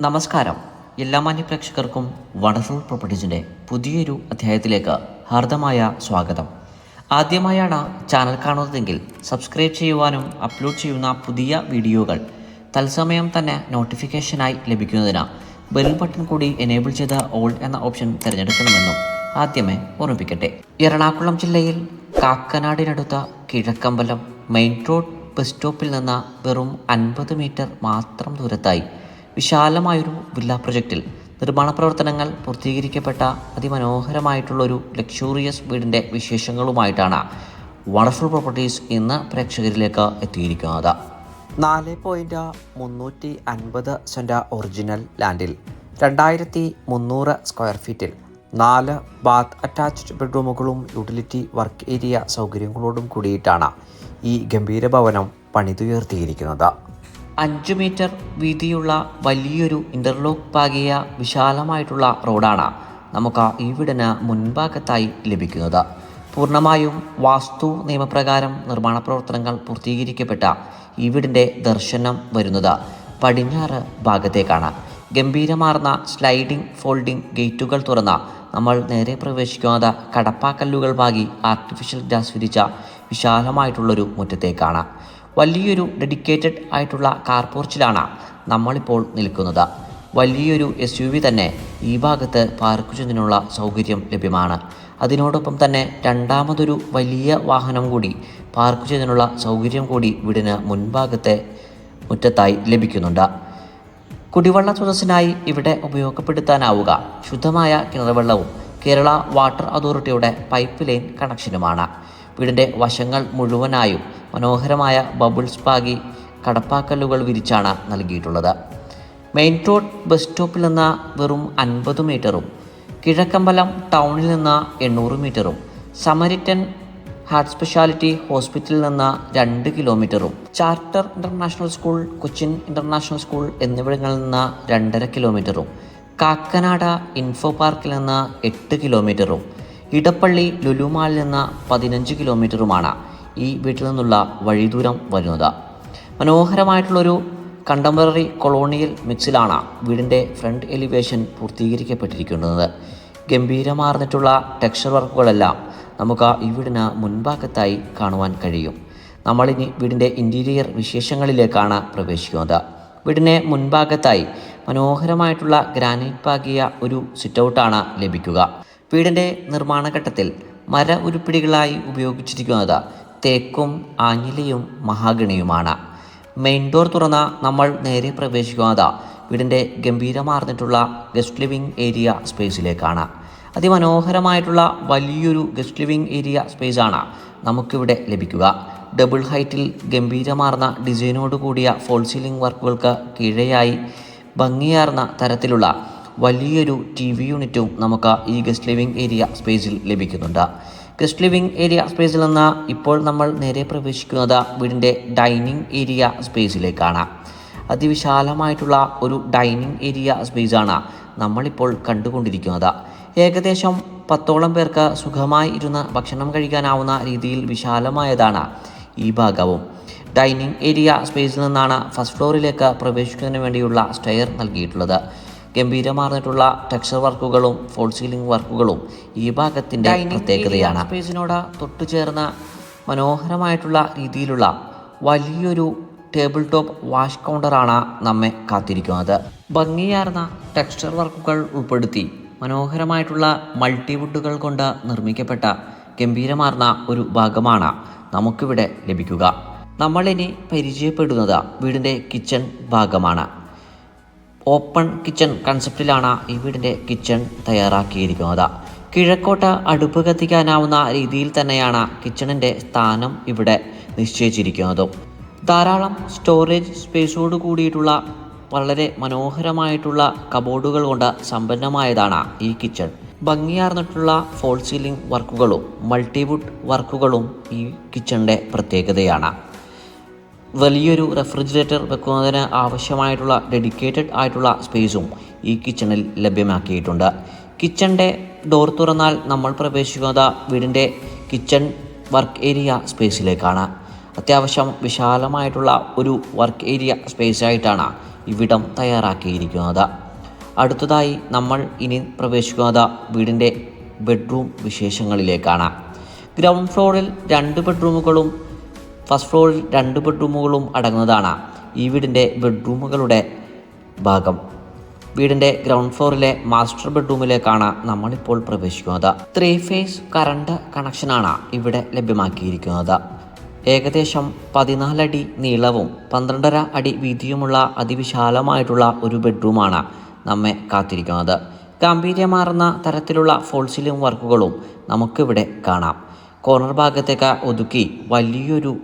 നമസ്കാരം. എല്ലാ മാന്യ പ്രേക്ഷകർക്കും വണ്ടർഫുൾ പ്രോപ്പർട്ടീസിന്റെ പുതിയൊരു അധ്യായത്തിലേക്ക് ഹാർദമായ സ്വാഗതം. ആദ്യമായാണ് ചാനൽ കാണുന്നതെങ്കിൽ സബ്സ്ക്രൈബ് ചെയ്യുവാനും അപ്ലോഡ് ചെയ്യുന്ന പുതിയ വീഡിയോകൾ തത്സമയം തന്നെ നോട്ടിഫിക്കേഷനായി ലഭിക്കുന്നതിന് ബെൽ ബട്ടൺ കൂടി എനേബിൾ ചെയ്ത ഓൾ എന്ന ഓപ്ഷൻ തിരഞ്ഞെടുക്കണമെന്നും ആദ്യമേ ഓർമ്മിപ്പിക്കട്ടെ. എറണാകുളം ജില്ലയിൽ കാക്കനാടിനടുത്ത കിഴക്കമ്പലം മെയിൻ റോഡ് ബസ് സ്റ്റോപ്പിൽ നിന്ന് വെറും അൻപത് മീറ്റർ മാത്രം ദൂരത്തായി വിശാലമായൊരു വില്ല പ്രൊജക്റ്റിൽ നിർമ്മാണ പ്രവർത്തനങ്ങൾ പൂർത്തീകരിക്കപ്പെട്ട അതിമനോഹരമായിട്ടുള്ളൊരു ലക്ഷൂറിയസ് വീടിന്റെ വിശേഷങ്ങളുമായിട്ടാണ് വണ്ടർഫുൾ പ്രോപ്പർട്ടീസ് ഇന്ന് പ്രേക്ഷകരിലേക്ക് എത്തിയിരിക്കുന്നത്. നാല് പോയിന്റ് മുന്നൂറ്റി അൻപത് സെന്റ് ഒറിജിനൽ ലാൻഡിൽ രണ്ടായിരത്തി മുന്നൂറ് സ്ക്വയർ ഫീറ്റിൽ നാല് ബാത്ത് അറ്റാച്ച്ഡ് ബെഡ്റൂമുകളും യൂട്ടിലിറ്റി വർക്ക് ഏരിയ സൗകര്യങ്ങളോടും കൂടിയിട്ടാണ് ഈ ഗംഭീര ഭവനം പണിതുയർത്തിയിരിക്കുന്നത്. അഞ്ച് മീറ്റർ വീതിയുള്ള വലിയൊരു ഇന്റർലോക്ക് പാകിയ വിശാലമായിട്ടുള്ള റോഡാണ് നമുക്ക് ഈ വീടിന് മുൻഭാഗത്തായി ലഭിക്കുന്നത്. പൂർണമായും വാസ്തു നിയമപ്രകാരം നിർമ്മാണ പ്രവർത്തനങ്ങൾ പൂർത്തീകരിക്കപ്പെട്ട ഈ ദർശനം വരുന്നത് പടിഞ്ഞാറ് ഭാഗത്തേക്കാണ്. ഗംഭീരമാർന്ന സ്ലൈഡിംഗ് ഫോൾഡിംഗ് ഗേറ്റുകൾ തുറന്ന നമ്മൾ നേരെ പ്രവേശിക്കുന്നത് കടപ്പാക്കല്ലുകൾ പാകി ആർട്ടിഫിഷ്യൽ ഗ്രാസ് വിരിച്ച വിശാലമായിട്ടുള്ളൊരു മുറ്റത്തേക്കാണ്. വലിയൊരു ഡെഡിക്കേറ്റഡ് ആയിട്ടുള്ള കാർ പോർച്ചിലാണ് നമ്മളിപ്പോൾ നിൽക്കുന്നത്. വലിയൊരു എസ് യു വി തന്നെ ഈ ഭാഗത്ത് പാർക്ക് ചെയ്യുന്നതിനുള്ള സൗകര്യം ലഭ്യമാണ്. അതിനോടൊപ്പം തന്നെ രണ്ടാമതൊരു വലിയ വാഹനം കൂടി പാർക്ക് ചെയ്യുന്നതിനുള്ള സൗകര്യം കൂടി വീടിന് മുൻഭാഗത്തെ മുറ്റത്തായി ലഭിക്കുന്നുണ്ട്. കുടിവെള്ള സ്രോതസ്സിനായി ഇവിടെ ഉപയോഗപ്പെടുത്താനാവുക. ശുദ്ധമായ കിണർവെള്ളവും കേരള വാട്ടർ അതോറിറ്റിയുടെ പൈപ്പ് ലൈൻ കണക്ഷനുമാണ്. വീടിന്റെ വശങ്ങൾ മുഴുവനായും മനോഹരമായ ബബിൾസ് പാകി കടപ്പാക്കല്ലുകൾ വിരിച്ചാണ് നൽകിയിട്ടുള്ളത്. മെയിൻ റോഡ് ബസ് സ്റ്റോപ്പിൽ നിന്ന് വെറും അൻപത് മീറ്ററും കിഴക്കമ്പലം ടൗണിൽ നിന്ന് എണ്ണൂറ് മീറ്ററും സമരിറ്റൻ ഹാർട്ട് സ്പെഷ്യാലിറ്റി ഹോസ്പിറ്റലിൽ നിന്ന് രണ്ട് കിലോമീറ്ററും charter international school Cochin international school എന്നിവിടങ്ങളിൽ നിന്ന് രണ്ടര കിലോമീറ്ററും കാക്കനാട ഇൻഫോ പാർക്കിൽ നിന്ന് എട്ട് കിലോമീറ്ററും ഇടപ്പള്ളി ലുലുമാളിൽ നിന്ന് പതിനഞ്ച് കിലോമീറ്ററുമാണ് ഈ വീട്ടിൽ നിന്നുള്ള വഴിദൂരം വരുന്നത്. മനോഹരമായിട്ടുള്ളൊരു കണ്ടംപററി കൊളോണിയൽ മിക്സിലാണ് വീടിന്റെ ഫ്രണ്ട് എലിവേഷൻ പൂർത്തീകരിക്കപ്പെട്ടിരിക്കുന്നത്. ഗംഭീരമാർന്നിട്ടുള്ള ടെക്സ്ചർ വർക്കുകളെല്ലാം നമുക്ക് ഈ വീടിന് മുൻഭാഗത്തായി കാണുവാൻ കഴിയും. നമ്മളിനി വീടിന്റെ ഇന്റീരിയർ വിശേഷങ്ങളിലേക്കാണ് പ്രവേശിക്കുന്നത്. വീടിന്റെ മുൻഭാഗത്തായി മനോഹരമായിട്ടുള്ള ഗ്രാനൈറ്റ് പാകിയ ഒരു സിറ്റൗട്ടാണ് ലഭിക്കുക. വീടിന്റെ നിർമ്മാണഘട്ടത്തിൽ മര ഉരുപ്പിടികളായി ഉപയോഗിച്ചിരിക്കുന്നത് തേക്കും ആഞ്ഞിലിയും മഹാഗണിയുമാണ്. മെയിൻ ഡോർ തുറന്ന നമ്മൾ നേരെ പ്രവേശിക്കുന്നത് വീടിന്റെ ഗംഭീരമാർന്നിട്ടുള്ള ഗസ്റ്റ് ലിവിംഗ് ഏരിയ സ്പേസിലേക്കാണ്. അതിമനോഹരമായിട്ടുള്ള വലിയൊരു ഗസ്റ്റ് ലിവിംഗ് ഏരിയ സ്പേസാണ് നമുക്കിവിടെ ലഭിക്കുക. ഡബിൾ ഹൈറ്റിൽ ഗംഭീരമാർന്ന ഡിസൈനോട് കൂടിയ ഫോൾ സീലിംഗ് വർക്കുകൾക്ക് കീഴെയായി ഭംഗിയാർന്ന തരത്തിലുള്ള വലിയൊരു ടി വി യൂണിറ്റും നമുക്ക് ഈ ഗസ്റ്റ് ലിവിംഗ് ഏരിയ സ്പേസിൽ ലഭിക്കുന്നുണ്ട്. ഗസ്റ്റ് ലിവിംഗ് ഏരിയ സ്പേസിൽ നിന്ന് ഇപ്പോൾ നമ്മൾ നേരെ പ്രവേശിക്കുന്നത് വീടിന്റെ ഡൈനിങ് ഏരിയ സ്പേസിലേക്കാണ്. അതിവിശാലമായിട്ടുള്ള ഒരു ഡൈനിങ് ഏരിയ സ്പേസാണ് നമ്മളിപ്പോൾ കണ്ടുകൊണ്ടിരിക്കുന്നത്. ഏകദേശം പത്തോളം പേർക്ക് സുഖമായി ഇരുന്ന് ഭക്ഷണം കഴിക്കാനാവുന്ന രീതിയിൽ വിശാലമായതാണ് ഈ ഭാഗവും. ഡൈനിങ് ഏരിയ സ്പേസിൽ നിന്നാണ് ഫസ്റ്റ് ഫ്ലോറിലേക്ക് പ്രവേശിക്കുന്നതിന് വേണ്ടിയുള്ള സ്റ്റെയർ നൽകിയിട്ടുള്ളത്. ഗംഭീരമാർന്നിട്ടുള്ള ടെക്സ്ചർ വർക്കുകളും ഫോൾ സീലിംഗ് വർക്കുകളും ഈ ഭാഗത്തിന്റെ പ്രത്യേകതയാണ്. സ്പേസിനോട് തൊട്ടുചേർന്ന മനോഹരമായിട്ടുള്ള രീതിയിലുള്ള വലിയൊരു ടേബിൾ ടോപ്പ് വാഷ് കൗണ്ടറാണ് നമ്മെ കാത്തിരിക്കുന്നത്. ഭംഗിയാർന്ന ടെക്സ്ചർ വർക്കുകൾ ഉൾപ്പെടുത്തി മനോഹരമായിട്ടുള്ള മൾട്ടിവുഡുകൾ കൊണ്ട് നിർമ്മിക്കപ്പെട്ട ഗംഭീരമാർന്ന ഒരു ഭാഗമാണ് നമുക്കിവിടെ ലഭിക്കുക. നമ്മളിനി പരിചയപ്പെടുന്നത് വീടിന്റെ കിച്ചൺ ഭാഗമാണ്. ഓപ്പൺ കിച്ചൺ കൺസെപ്റ്റിലാണ് ഈ വീടിന്റെ കിച്ചൺ തയ്യാറാക്കിയിരിക്കുന്നത്. കിഴക്കോട്ട് അടുപ്പ് കത്തിക്കാനാവുന്ന രീതിയിൽ തന്നെയാണ് കിച്ചണിന്റെ സ്ഥാനം ഇവിടെ നിശ്ചയിച്ചിരിക്കുന്നത്. ധാരാളം സ്റ്റോറേജ് സ്പേസോട് കൂടിയിട്ടുള്ള വളരെ മനോഹരമായിട്ടുള്ള കബോർഡുകൾ കൊണ്ട് സമ്പന്നമായതാണ് ഈ കിച്ചൺ. ഭംഗിയാർന്നിട്ടുള്ള ഫോൾ സീലിംഗ് വർക്കുകളും മൾട്ടിവുഡ് വർക്കുകളും ഈ കിച്ചണിന്റെ പ്രത്യേകതയാണ്. വലിയൊരു റെഫ്രിജറേറ്റർ വെക്കുന്നതിന് ആവശ്യമായിട്ടുള്ള ഡെഡിക്കേറ്റഡ് ആയിട്ടുള്ള സ്പേസും ഈ കിച്ചണിൽ ലഭ്യമാക്കിയിട്ടുണ്ട്. കിച്ചണിന്റെ ഡോർ തുറന്നാൽ നമ്മൾ പ്രവേശിക്കുന്നത് വീടിന്റെ കിച്ചൺ വർക്ക് ഏരിയ സ്പേസിലേക്കാണ് അത്യാവശ്യം വിശാലമായിട്ടുള്ള ഒരു വർക്ക് ഏരിയ സ്പേസ് ആയിട്ടാണ് ഇവിടം തയ്യാറാക്കിയിരിക്കുന്നത്. അടുത്തതായി നമ്മൾ ഇനി പ്രവേശിക്കുന്നത് വീടിന്റെ ബെഡ്റൂം വിശേഷങ്ങളിലേക്കാണ്. ഗ്രൗണ്ട് ഫ്ലോറിൽ രണ്ട് ബെഡ്റൂമുകളും ഫസ്റ്റ് ഫ്ലോറിൽ രണ്ട് ബെഡ്റൂമുകളും അടങ്ങുന്നതാണ് ഈ വീടിന്റെ ബെഡ്റൂമുകളുടെ ഭാഗം. വീടിന്റെ ഗ്രൗണ്ട് ഫ്ലോറിലെ മാസ്റ്റർ ബെഡ്റൂമിലേക്കാണ് നമ്മളിപ്പോൾ പ്രവേശിക്കുന്നത്. ത്രീ ഫേസ് കറണ്ട് കണക്ഷനാണ് ഇവിടെ ലഭ്യമാക്കിയിരിക്കുന്നത്. ഏകദേശം പതിനാലടി നീളവും പന്ത്രണ്ടര അടി വീതിയുമുള്ള അതിവിശാലമായിട്ടുള്ള ഒരു ബെഡ്റൂമാണ് നമ്മെ കാത്തിരിക്കുന്നത്. ഗാംഭീര്യമാർന്ന തരത്തിലുള്ള ഫോൾ സീലിംഗ് വർക്കുകളും നമുക്കിവിടെ കാണാം. കോർണർ ഭാഗത്തേക്ക് ഒതുക്കി വലിയൊരു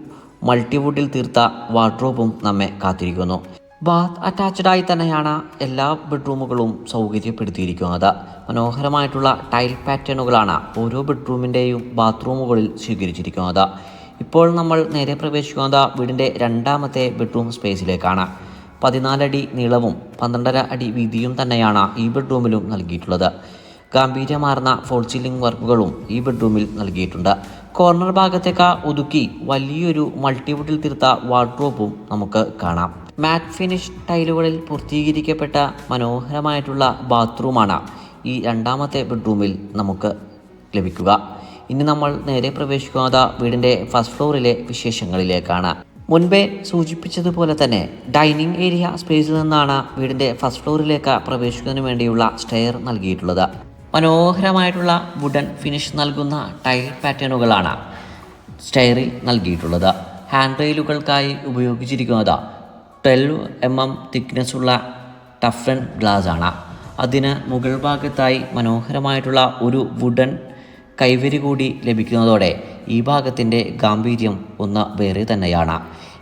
മൾട്ടിവുഡിൽ തീർത്ത വാർഡ്രോബും നമ്മെ കാത്തിരിക്കുന്നു. ബാത്ത് അറ്റാച്ച്ഡ് ആയി തന്നെയാണ് എല്ലാ ബെഡ്റൂമുകളും സൗകര്യപ്പെടുത്തിയിരിക്കുന്നത്. മനോഹരമായിട്ടുള്ള ടൈൽ പാറ്റേണുകളാണ് ഓരോ ബെഡ്റൂമിന്റെയും ബാത്റൂമുകളിൽ സ്വീകരിച്ചിരിക്കുന്നത്. ഇപ്പോൾ നമ്മൾ നേരെ പ്രവേശിക്കുന്നത് വീടിന്റെ രണ്ടാമത്തെ ബെഡ്റൂം സ്പേസിലേക്കാണ്. പതിനാലടി നീളവും പന്ത്രണ്ടര അടി വീതിയും തന്നെയാണ് ഈ ബെഡ്റൂമിലും നൽകിയിട്ടുള്ളത്. ഗാംഭീര്യമാർന്ന ഫോൾ സീലിംഗ് വർക്കുകളും ഈ ബെഡ്റൂമിൽ നൽകിയിട്ടുണ്ട്. കോർണർ ഭാഗത്തേക്ക് ഒതുക്കി വലിയൊരു മൾട്ടിവുഡിൽ തീർത്ത വാർഡ്രോപ്പും നമുക്ക് കാണാം. മാറ്റ് ഫിനിഷ് ടൈലുകളിൽ പൂർത്തീകരിക്കപ്പെട്ട മനോഹരമായിട്ടുള്ള ബാത്റൂമാണ് ഈ രണ്ടാമത്തെ ബെഡ്റൂമിൽ നമുക്ക് ലഭിക്കുക. ഇനി നമ്മൾ നേരെ പ്രവേശിക്കുന്നത് വീടിന്റെ ഫസ്റ്റ് ഫ്ലോറിലെ വിശേഷങ്ങളിലേക്കാണ്. മുൻപേ സൂചിപ്പിച്ചതുപോലെ തന്നെ ഡൈനിങ് ഏരിയ സ്പേസിൽ നിന്നാണ് വീടിന്റെ ഫസ്റ്റ് ഫ്ലോറിലേക്ക് പ്രവേശിക്കുന്നതിന് വേണ്ടിയുള്ള സ്റ്റെയർ നൽകിയിട്ടുള്ളത്. മനോഹരമായിട്ടുള്ള വുഡൻ ഫിനിഷ് നൽകുന്ന ടൈൽ പാറ്റേണുകളാണ് സ്റ്റൈറിൽ നൽകിയിട്ടുള്ളത്. ഹാൻഡ് റെയിലുകൾക്കായി ഉപയോഗിച്ചിരിക്കുന്നത് ട്വൽവ് എം എം തിക്നെസ്സുള്ള ടഫൻ ഗ്ലാസ് ആണ്. അതിന് മുകൾ ഭാഗത്തായി മനോഹരമായിട്ടുള്ള ഒരു വുഡൻ കൈവരി കൂടി ലഭിക്കുന്നതോടെ ഈ ഭാഗത്തിന്റെ ഗാംഭീര്യം ഒന്ന് വേറെ തന്നെയാണ്.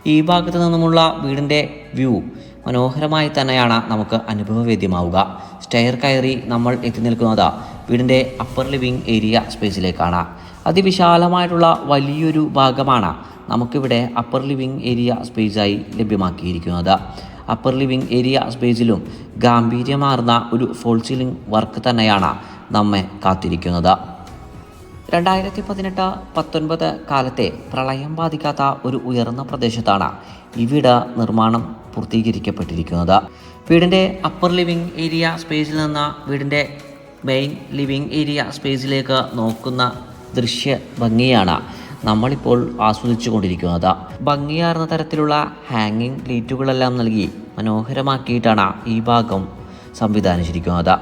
ഈ ഭാഗത്ത് നിന്നുമുള്ള വീടിന്റെ വ്യൂ മനോഹരമായി തന്നെയാണ് നമുക്ക് അനുഭവവേദ്യമാവുക. സ്റ്റെയർ കയറി നമ്മൾ എത്തി നിൽക്കുന്നത് വീടിന്റെ അപ്പർ ലിവിങ് ഏരിയ സ്പേസിലേക്കാണ് അതിവിശാലമായിട്ടുള്ള വലിയൊരു ഭാഗമാണ് നമുക്കിവിടെ അപ്പർ ലിവിങ് ഏരിയ സ്പേസായി ലഭ്യമാക്കിയിരിക്കുന്നത്. അപ്പർ ലിവിങ് ഏരിയ സ്പേസിലും ഗാംഭീര്യമാർന്ന ഒരു ഫോൾ സീലിംഗ് വർക്ക് തന്നെയാണ് നമ്മെ കാത്തിരിക്കുന്നത്. രണ്ടായിരത്തി പതിനെട്ട് പത്തൊൻപത് കാലത്തെ പ്രളയം ബാധിക്കാത്ത ഒരു ഉയർന്ന പ്രദേശത്താണ് ഈ വീട് നിർമ്മാണം പൂർത്തീകരിക്കപ്പെട്ടിരിക്കുന്നത്. വീടിന്റെ അപ്പർ ലിവിങ് ഏരിയ സ്പേസിൽ നിന്ന് വീടിന്റെ മെയിൻ ലിവിങ് ഏരിയ സ്പേസിലേക്ക് നോക്കുന്ന ദൃശ്യ ഭംഗിയാണ് നമ്മളിപ്പോൾ ആസ്വദിച്ചു കൊണ്ടിരിക്കുന്നത് ഭംഗിയാർന്ന തരത്തിലുള്ള ഹാങ്ങിങ് ലീറ്റുകളെല്ലാം നൽകി മനോഹരമാക്കിയിട്ടാണ് ഈ ഭാഗം സംവിധാനിച്ചിരിക്കുന്നത്.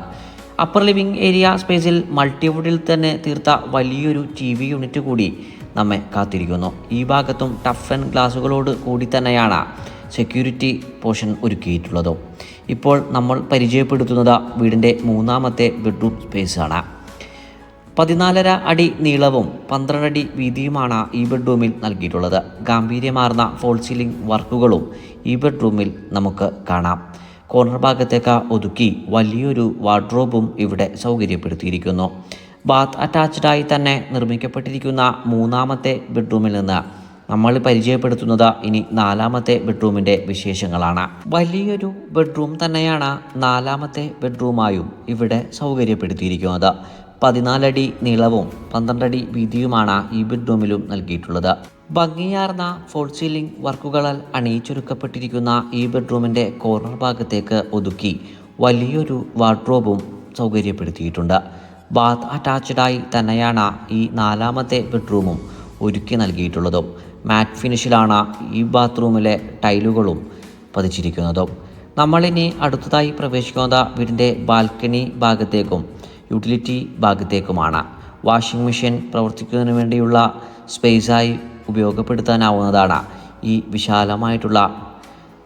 അപ്പർ ലിവിംഗ് ഏരിയ സ്പേസിൽ മൾട്ടിവുഡിൽ തന്നെ തീർത്ത വലിയൊരു ടി വി യൂണിറ്റ് കൂടി നമ്മെ കാത്തിരിക്കുന്നു. ഈ ഭാഗത്തും ടഫ് ആൻഡ് ഗ്ലാസുകളോട് കൂടി തന്നെയാണ് സെക്യൂരിറ്റി പോർഷൻ ഒരുക്കിയിട്ടുള്ളത്. ഇപ്പോൾ നമ്മൾ പരിചയപ്പെടുത്തുന്നത് വീടിന്റെ മൂന്നാമത്തെ ബെഡ്റൂം സ്പേസാണ് പതിനാലര അടി നീളവും പന്ത്രണ്ട് അടി വീതിയുമാണ് ഈ ബെഡ്റൂമിൽ നൽകിയിട്ടുള്ളത്. ഗാംഭീര്യമാർന്ന ഫോൾ സീലിംഗ് വർക്കുകളും ഈ ബെഡ്റൂമിൽ നമുക്ക് കാണാം. കോർണർ ഭാഗത്തേക്ക് ഒതുക്കി വലിയൊരു വാർഡ്രോബും ഇവിടെ സൗകര്യപ്പെടുത്തിയിരിക്കുന്നു. ബാത്ത് അറ്റാച്ച്ഡായി തന്നെ നിർമ്മിക്കപ്പെട്ടിരിക്കുന്ന മൂന്നാമത്തെ ബെഡ്റൂമിൽ നിന്ന് നമ്മൾ പരിചയപ്പെടുത്തുന്നത് ഇനി നാലാമത്തെ ബെഡ്റൂമിന്റെ വിശേഷങ്ങളാണ്. വലിയൊരു ബെഡ്റൂം തന്നെയാണ് നാലാമത്തെ ബെഡ്റൂമായും ഇവിടെ സൗകര്യപ്പെടുത്തിയിരിക്കുന്നത്. പതിനാലടി നീളവും പന്ത്രണ്ടടി വീതിയുമാണ് ഈ ബെഡ്റൂമിലും നൽകിയിട്ടുള്ളത്. ഭംഗിയാർന്ന ഫോൾ സീലിംഗ് വർക്കുകളാൽ അണിയിച്ചൊരുക്കപ്പെട്ടിരിക്കുന്ന ഈ ബെഡ്റൂമിന്റെ കോർണർ ഭാഗത്തേക്ക് ഒതുക്കി വലിയൊരു വാർഡ്രോബും സൗകര്യപ്പെടുത്തിയിട്ടുണ്ട്. ബാത്ത് അറ്റാച്ച്ഡായി തന്നെയാണ് ഈ നാലാമത്തെ ബെഡ്റൂമും ഒരുക്കി നൽകിയിട്ടുള്ളതും. മാറ്റ് ഫിനിഷിലാണ് ഈ ബാത്റൂമിലെ ടൈലുകളും പതിച്ചിരിക്കുന്നതും. നമ്മളിനി അടുത്തതായി പ്രവേശിക്കുന്നത് വീടിന്റെ ബാൽക്കണി ഭാഗത്തേക്കും യൂട്ടിലിറ്റി ഭാഗത്തേക്കുമാണ്. വാഷിംഗ് മെഷീൻ പ്രവർത്തിക്കുന്നതിന് വേണ്ടിയുള്ള സ്പേസായി ഉപയോഗപ്പെടുത്താനാവുന്നതാണ് ഈ വിശാലമായിട്ടുള്ള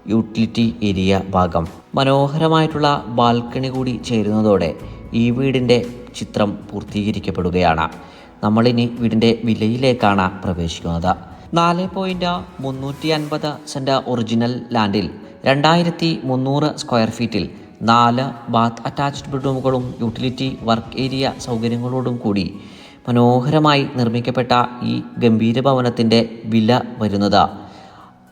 യൂട്ടിലിറ്റി ഏരിയ ഭാഗം. മനോഹരമായിട്ടുള്ള ബാൽക്കണി കൂടി ചേരുന്നതോടെ ഈ വീടിന്റെ ചിത്രം പൂർത്തീകരിക്കപ്പെടുകയാണ്. നമ്മളിനി വീടിന്റെ വിലയിലേക്കാണ് പ്രവേശിക്കുന്നത്. നാല് പോയിന്റ് മുന്നൂറ്റി അൻപത് സെന്റ് ഒറിജിനൽ ലാൻഡിൽ രണ്ടായിരത്തി മുന്നൂറ് സ്ക്വയർ ഫീറ്റിൽ നാല് ബാത്ത് അറ്റാച്ച്ഡ് ബെഡ്റൂമുകളും യൂട്ടിലിറ്റി വർക്ക് ഏരിയ സൗകര്യങ്ങളോടും കൂടി മനോഹരമായി നിർമ്മിക്കപ്പെട്ട ഈ ഗംഭീര ഭവനത്തിന്റെ വില വരുന്നത്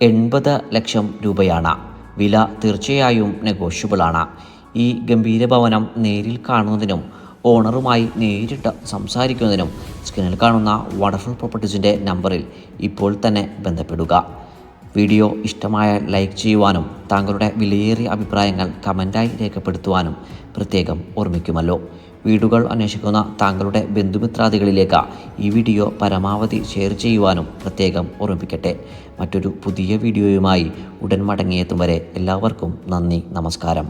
എൺപത് ലക്ഷം രൂപയാണ്. വില തീർച്ചയായും നെഗോഷ്യബിളാണ് ഈ ഗംഭീര ഭവനം നേരിൽ കാണുന്നതിനും ഓണറുമായി നേരിട്ട് സംസാരിക്കുന്നതിനും സ്ക്രീനിൽ കാണുന്ന വണ്ടർഫുൾ പ്രോപ്പർട്ടീസിന്റെ നമ്പറിൽ ഇപ്പോൾ തന്നെ ബന്ധപ്പെടുക. വീഡിയോ ഇഷ്ടമായ ലൈക്ക് ചെയ്യുവാനും താങ്കളുടെ വിലയേറിയ അഭിപ്രായങ്ങൾ കമന്റായി രേഖപ്പെടുത്തുവാനും പ്രത്യേകം ഓർമ്മിക്കുമല്ലോ. വീടുകൾ അന്വേഷിക്കുന്ന താങ്കളുടെ ബന്ധുമിത്രാദികളിലേക്ക് ഈ വീഡിയോ പരമാവധി ഷെയർ ചെയ്യുവാനും പ്രത്യേകം ഓർമ്മിപ്പിക്കട്ടെ. മറ്റൊരു പുതിയ വീഡിയോയുമായി ഉടൻ മടങ്ങിയെത്തും വരെ എല്ലാവർക്കും നന്ദി നമസ്കാരം.